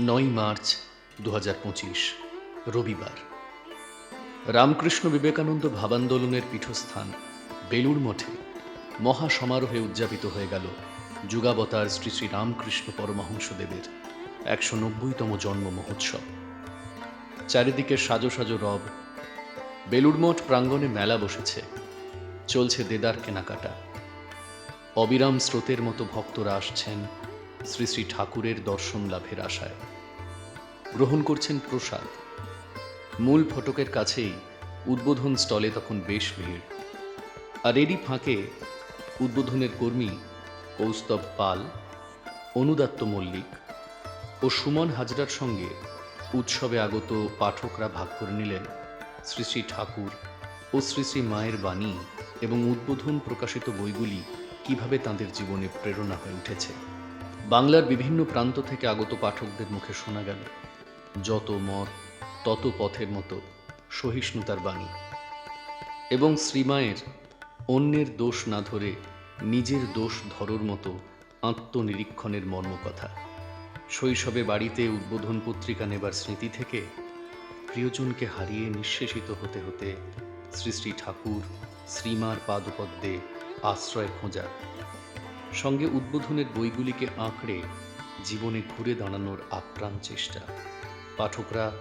নয় মার্চ দু হাজার পঁচিশ, রবিবার। রামকৃষ্ণ বিবেকানন্দ ভাবান্দোলনের পীঠস্থান বেলুড় মঠে মহা সমারোহে উদযাপিত হয়ে গেল যুগাবতার শ্রী শ্রী রামকৃষ্ণ পরমহংসদেবের একশো নব্বইতম জন্ম মহোৎসব। চারিদিকে সাজো সাজো রব, বেলুড় মঠ প্রাঙ্গণে মেলা বসেছে, চলছে দেদার কেনাকাটা। অবিরাম স্রোতের মতো ভক্তরা আসছেন শ্রী শ্রী ঠাকুরের দর্শন লাভের আশায়। গ্রহণ করছেন প্রসাদ। মূল ফটকের কাছেই উদ্বোধন স্টলে তখন বেশ ভিড়। আর এরই ফাঁকে উদ্বোধনের কর্মী কৌস্তব পাল, অনুদাত্ত মল্লিক ও সুমন হাজরার সঙ্গে উৎসবে আগত পাঠকরা ভাগ করে নিলেন শ্রী শ্রী ঠাকুর ও শ্রী শ্রী মায়ের বাণী এবং উদ্বোধন প্রকাশিত বইগুলি কীভাবে তাঁদের জীবনে প্রেরণা হয়ে উঠেছে। বাংলার বিভিন্ন প্রান্ত থেকে আগত পাঠকদের মুখে শোনা গেল, যত মত তত পথের মতো সহিষ্ণুতার বাণী। এবং শ্রীমায়ের অন্যের দোষ না ধরে নিজের দোষ ধরোর মতো আত্মনিরীক্ষণের মর্মকথা। শৈশবে বাড়িতে উদ্বোধন পত্রিকা নেবার স্মৃতি থেকে প্রিয়জনকে হারিয়ে নিঃশেষিত হতে হতে শ্রী শ্রী ঠাকুর শ্রীমার পাদপদ্মে আশ্রয় খোঁজা সঙ্গে উদ্বোধনের বইগুলিকে আঁকড়ে জীবনে ঘুরে দাঁড়ানোর আপ্রাণ চেষ্টা। পাঠকরা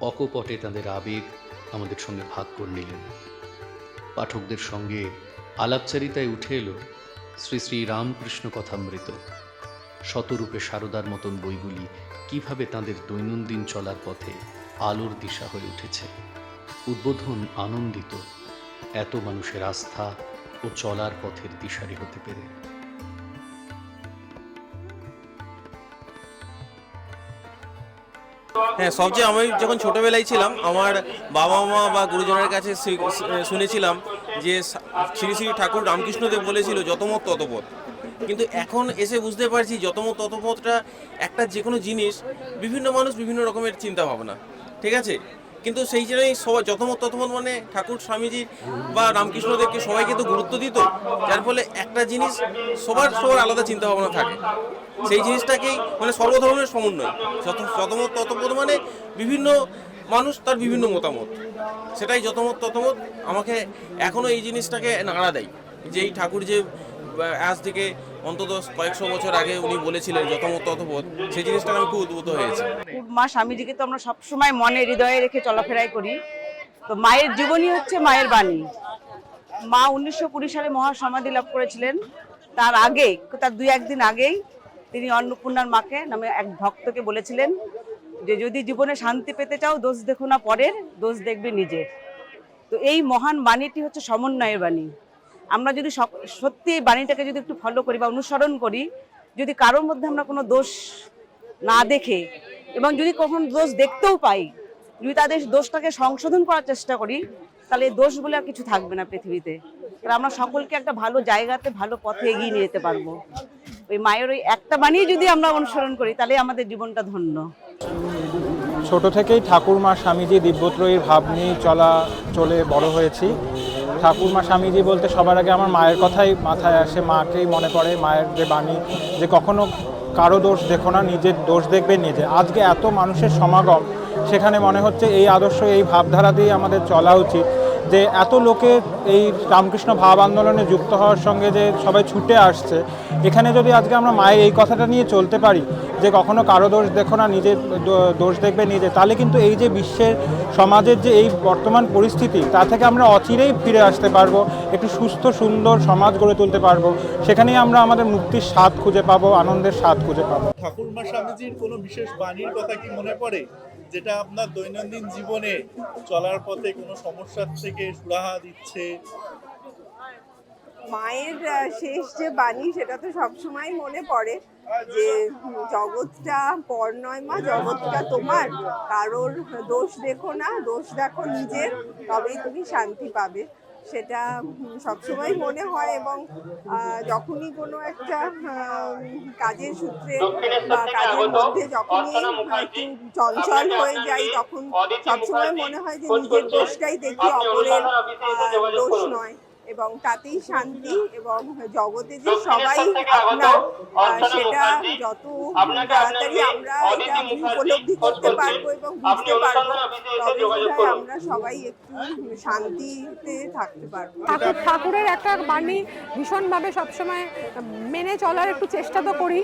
অকপটে তাদের আবেগ আমাদের সঙ্গে ভাগ করে নিলেন। পাঠকদের সঙ্গে আলাপচারিতায় উঠে এলো শ্রী শ্রী রামকৃষ্ণ কথামৃত। শতরূপে সারদার মতন বইগুলি কীভাবে তাদের দৈনন্দিন চলার পথে আলোর দিশা হয়ে উঠেছে। উদ্বোধন আনন্দিত। এত মানুষের আস্থা ও চলার পথের দিশারি হতে পেরে। হ্যাঁ সবচেয়ে আমি যখন ছোটোবেলায় ছিলাম, আমার বাবা মা বা গুরুজনের কাছে শুনেছিলাম যে শ্রী শ্রী ঠাকুর রামকৃষ্ণদেব বলেছিল যতমত ততপথ। কিন্তু এখন এসে বুঝতে পারছি যতমত ততপথটা একটা যে কোনো জিনিস, বিভিন্ন মানুষ বিভিন্ন রকমের চিন্তা ভাবনা ঠিক আছে? কিন্তু সেই জন্যই সবাই যতমত ততমত মানে ঠাকুর, স্বামীজি বা রামকৃষ্ণদেবকে সবাইকে তো গুরুত্ব দিত। যার ফলে একটা জিনিস সবার সবার আলাদা চিন্তা ভাবনা থাকে। সেই জিনিসটাকেই মানে সর্বধর্মের সমন্বয়। যত যতমত ততপদ মানে বিভিন্ন মানুষ তার বিভিন্ন মতামত। সেটাই যতমত ততমত আমাকে এখনও এই জিনিসটাকে নাড়া দেয়। যে এই ঠাকুর যে আজ থেকে অন্তত কয়েকশো বছর আগে উনি বলেছিলেন যতমত ততপদ সেই জিনিসটা আমি খুব উদ্ভূত হয়েছে। মা স্বামীজিকে তো আমরা সবসময় মনে হৃদয়ে রেখে চলাফেরাই করি। তো মায়ের জীবনী হচ্ছে মায়ের বাণী। মা উনিশশো কুড়ি সালে মহাসমাধি লাভ করেছিলেন। তার আগে, তার দুই একদিন আগেই তিনি অন্নপূর্ণার মাকে নামে এক ভক্তকে বলেছিলেন যে, যদি জীবনে শান্তি পেতে চাও, দোষ দেখো না পরের, দোষ দেখবে নিজের। তো এই মহান বাণীটি হচ্ছে সমন্বয়ের বাণী। আমরা যদি সত্যি এই বাণীটাকে যদি একটু ফলো করি বা অনুসরণ করি, যদি কারোর মধ্যে আমরা কোনো দোষ না দেখে এবং যদি কখনো দোষ দেখতেও পাই, যদি তাদের দোষটাকে সংশোধন করার চেষ্টা করি, তাহলে এই দোষ বলে আর কিছু থাকবে না পৃথিবীতে। তাহলে আমরা সকলকে একটা ভালো জায়গাতে, ভালো পথে এগিয়ে নিয়ে যেতে পারব। ওই মায়ের ওই একটা বাণী যদি আমরা অনুসরণ করি, তাহলে আমাদের জীবনটা ধন্য। ছোট থেকেই ঠাকুর মা স্বামীজি দিব্যত্রয়ীর ভাব নিয়ে চলা, চলে বড় হয়েছি। ঠাকুরমা স্বামীজি বলতে সবার আগে আমার মায়ের কথাই মাথায় আসে, মাকেই মনে পড়ে মায়ের যে বাণী, যে কখনো কারও দোষ দেখো না, নিজের দোষ দেখবে নিজে। আজকে এত মানুষের সমাগম, সেখানে মনে হচ্ছে এই আদর্শ, এই ভাবধারা দিয়ে আমাদের চলা উচিত। যে এত লোকে এই রামকৃষ্ণ ভাব আন্দোলনে যুক্ত হওয়ার সঙ্গে যে সবাই ছুটে আসছে, এখানে যদি আজকে আমরা মায়ের এই কথাটা নিয়ে চলতে পারি, যে কখনো কারও দোষ দেখো না, নিজের দোষ দেখবে নিজে, তাহলে কিন্তু এই যে বিশ্বের সমাজের যে এই বর্তমান পরিস্থিতি, তা থেকে আমরা অচিরেই ফিরে আসতে পারব, একটু সুস্থ, সুন্দর সমাজ গড়ে তুলতে পারব, সেখানেই আমরা আমাদের মুক্তির স্বাদ খুঁজে পাবো, আনন্দের স্বাদ খুঁজে পাবো। ঠাকুরমা স্বামীজির কোনো বিশেষ বাণীর কথা কি মনে পড়ে? যেটা আপনার দৈনন্দিন জীবনে চলার পথে কোনো সমস্যার থেকে সুরাহা দিচ্ছে? মায়ের শেষ যে বাণী, সেটা তো সবসময় মনে পড়ে যে জগৎটা পর নয় মা, জগৎটা তোমার। কারোর দোষ দেখো না, দোষ দেখো নিজের, তবেই তুমি শান্তি পাবে। সেটা সবসময় মনে হয় এবং যখনই কোনো একটা কাজের সূত্রে বা কাজের মধ্যে যখনই একটু চঞ্চল হয়ে যাই তখন সবসময় মনে হয় যে নিজের দোষটাই দেখি অপরের দোষ নয়। এবং তাতেই শান্তি এবং জগতে যে সবাই আপনার সেটা যত তাড়াতাড়ি আমরা এটা উপলব্ধি করতে পারব এবং বুঝতে পারব তবে আমরা সবাই একটু শান্তিতে থাকতে পারব। ঠাকুর ঠাকুরের একটা বাণী ভীষণভাবে সবসময় মেনে চলার একটু চেষ্টা তো করি।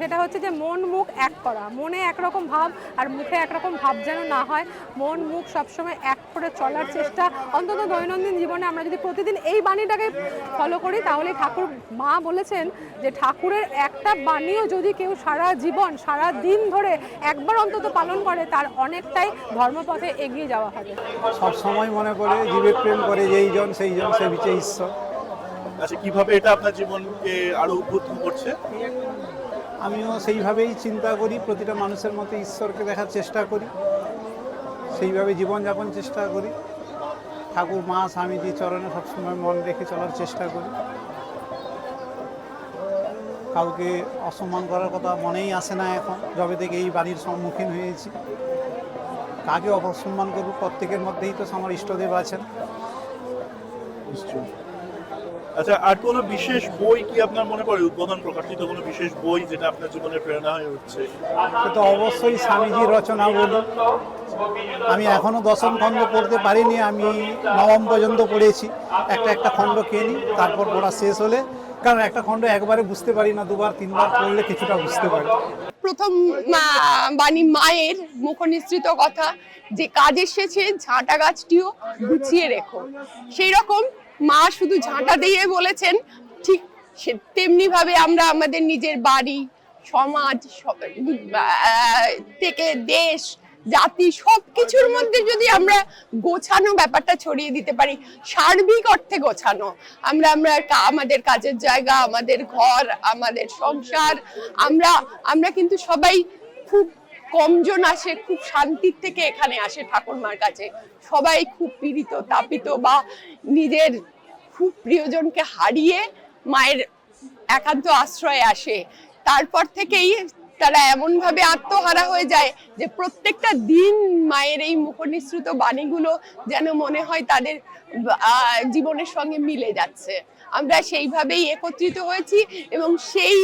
সেটা হচ্ছে যে মন মুখ এক করা। মনে একরকম ভাব আর মুখে একরকম ভাব যেন না হয়। মন মুখ সবসময় এক করে চলার চেষ্টা। অন্তত দৈনন্দিন জীবনে আমরা যদি প্রতিদিন এই বাণীটাকে ফলো করি তাহলে ঠাকুর মা বলেছেন যে ঠাকুরের একটা বাণীও যদি কেউ সারা জীবন সারা দিন ধরে একবার অন্তত পালন করে তার অনেকটাই ধর্মপথে এগিয়ে যাওয়া হবে। সব সময় মনে করে জীবের প্রেম করে যেই জন সেই জন সে বিচে ঈশ্বর। আচ্ছা কীভাবে এটা আপনার জীবনকে আরও উদ্বুদ্ধ করছে? আমিও সেইভাবেই চিন্তা করি প্রতিটা মানুষের মধ্যে ঈশ্বরকে দেখার চেষ্টা করি সেইভাবে জীবনযাপন চেষ্টা করি। ঠাকুর, মা, স্বামীজি চরণে সবসময় মন রেখে চলার চেষ্টা করি। কাউকে অসম্মান করার কথা মনেই আসে না এখন, যবে থেকে এই বাড়ির সম্মুখীন হয়েছি। কাকে অপসম্মান করব? প্রত্যেকের মধ্যেই তো আমার ইষ্টদেব আছেন। নিশ্চয়ই। আচ্ছা আর কোনো বিশেষ বই কি আপনার মনে পড়ে? উদ্বোধন প্রকাশিত কোনো বিশেষ বই যেটা আপনার জীবনে প্রেরণা হয়ে উঠছে? তো অবশ্যই স্বামীজির রচনা বলি আমি এখনও দশম খণ্ড পড়তে পারিনি, আমি নবম পর্যন্ত পড়েছি। একটা একটা খণ্ড নিই তারপর পড়া শেষ হলে। কারণ একটা খণ্ড একবারে বুঝতে পারি না, দুবার, তিনবার পড়লে কিছুটা বুঝতে পারি। প্রথম বাণী মায়ের মুখনিসৃত কথা। যে কাজ এসেছে, ঝাঁটা গাছটিও গুছিয়ে রেখো। সেই রকম মা শুধু ঝাঁটা দিয়ে বলেছেন, ঠিক সে- তেমনি ভাবে আমরা আমাদের নিজের বাড়ি, সমাজ থেকে দেশ জাতি সব কিছুর মধ্যে যদি আমরা গোছানো ব্যাপারটা ছড়িয়ে দিতে পারি, সার্বিক অর্থে গোছানো। আমরা আমরা আমাদের কাজের জায়গা, আমাদের ঘর, আমাদের সংসার, আমরা আমরা কিন্তু সবাই খুব কমজন আসে, খুব শান্তির থেকে এখানে আসে ঠাকুরমার কাছে। সবাই খুব পীড়িত, তাপিত বা নিজের খুব প্রিয়জনকে হারিয়ে মায়ের একান্ত আশ্রয়ে আসে। তারপর থেকেই তারা এমনভাবে আত্মহারা হয়ে যায় যে প্রত্যেকটা দিন মায়ের এই মুখনিসৃত বাণীগুলো যেন মনে হয় তাদের জীবনের সঙ্গে মিলে যাচ্ছে। আমরা সেইভাবেই একত্রিত হয়েছি এবং সেই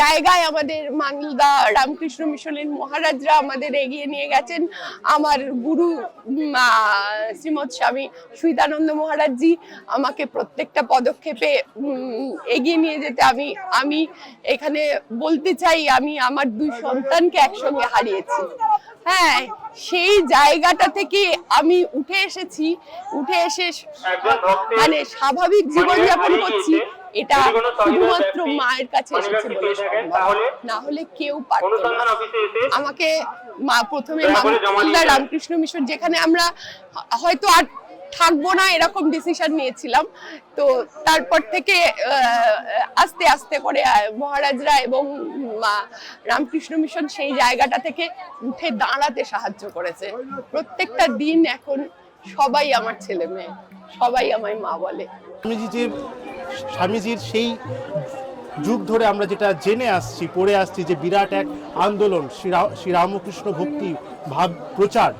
জায়গায় আমাদের মালদা রামকৃষ্ণ মিশনের মহারাজরা আমাদের এগিয়ে নিয়ে গেছেন। আমার গুরু শ্রীমৎ স্বামী সুইতানন্দ মহারাজজি আমাকে প্রত্যেকটা পদক্ষেপে এগিয়ে নিয়ে যেতে। আমি আমি এখানে বলতে চাই, আমি আমার দুই সন্তানকে একসঙ্গে হারিয়েছি। হ্যাঁ সেই জায়গাটা থেকে আমি উঠে এসেছি উঠে এসে মানে স্বাভাবিক জীবনযাপন করছি এটা শুধুমাত্র মায়ের কাছে এসেছে বলে না। হলে কেউ পারত আমাকে মা প্রথমে রামকৃষ্ণ মিশন যেখানে আমরা হয়তো আর থাকব না, এরকম ডিসিশন নিয়েছিলাম। তো তারপর থেকে আস্তে আস্তে করে মহারাজরা এবং রামকৃষ্ণ মিশন সেই জায়গাটা থেকে উঠে দাঁড়াতে সাহায্য করেছে। প্রত্যেকটা দিন এখন সবাই আমার ছেলে মেয়ে, সবাই আমায় মা বলে। স্বামীজি স্বামীজির সেই যুগ ধরে আমরা যেটা জেনে আসছি, পড়ে আসছি যে বিরাট এক আন্দোলন শ্রী শ্রীরামকৃষ্ণ ভক্তি ভাব প্রচার।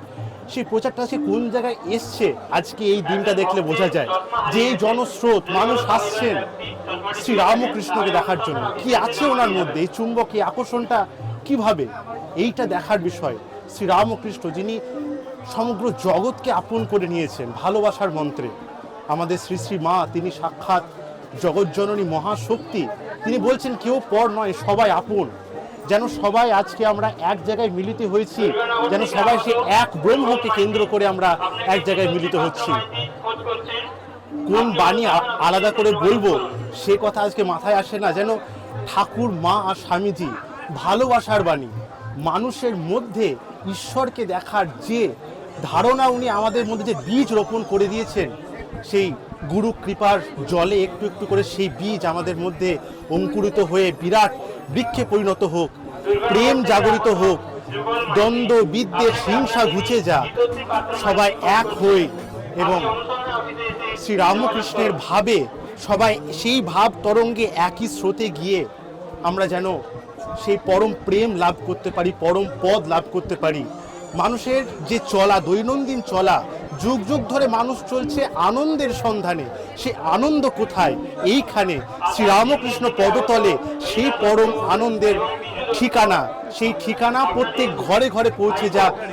সেই প্রচারটা সে কোন জায়গায় এসছে? আজকে এই দিনটা দেখলে বোঝা যায় যে এই জনস্রোত, মানুষ আসছেন শ্রী রামকৃষ্ণকে দেখার জন্য। কি আছে ওনার মধ্যে? এই চুম্বক এই আকর্ষণটা কীভাবে? এইটা দেখার বিষয় শ্রী রামকৃষ্ণ, যিনি সমগ্র জগৎকে আপন করে নিয়েছেন ভালোবাসার মন্ত্রে। আমাদের শ্রী শ্রী মা, তিনি সাক্ষাৎ জগজ্জননী মহাশক্তি। তিনি বলছেন, কেউ পর নয়, সবাই আপন। যেন সবাই আজকে আমরা এক জায়গায় মিলিত হয়েছি, যেন সবাই সে এক ব্রহ্মকে কেন্দ্র করে আমরা এক জায়গায় মিলিত হচ্ছি। কোন বাণী আলাদা করে বলব? সে কথা আজকে মাথায় আসে না। যেন ঠাকুর, মা আর স্বামীজি ভালোবাসার বাণী, মানুষের মধ্যে ঈশ্বরকে দেখার যে ধারণা উনি আমাদের মধ্যে যে বীজ রোপণ করে দিয়েছেন, সেই গুরু কৃপার জলে একটু একটু করে সেই বীজ আমাদের মধ্যে অঙ্কুরিত হয়ে বিরাট বৃক্ষে পরিণত হোক, প্রেম জাগরিত হোক, দ্বন্দ্ব, বিদ্বেষ, হিংসা ঘুচে যাক, সবাই এক হই এবং শ্রী রামকৃষ্ণের ভাবে সবাই সেই ভাব তরঙ্গে একই স্রোতে গিয়ে আমরা যেন সেই পরম প্রেম লাভ করতে পারি, পরম পদ লাভ করতে পারি। মানুষের যে চলা, দৈনন্দিন চলা যুগ যুগ ধরে মানুষ চলছে আনন্দের সন্ধানে। সে আনন্দ কোথায়? এইখানে। শ্রীরামকৃষ্ণ পদতলে সেই পরম আনন্দের ঠিকানা। সেই ঠিকানা প্রত্যেক ঘরে ঘরে পৌঁছে যাক।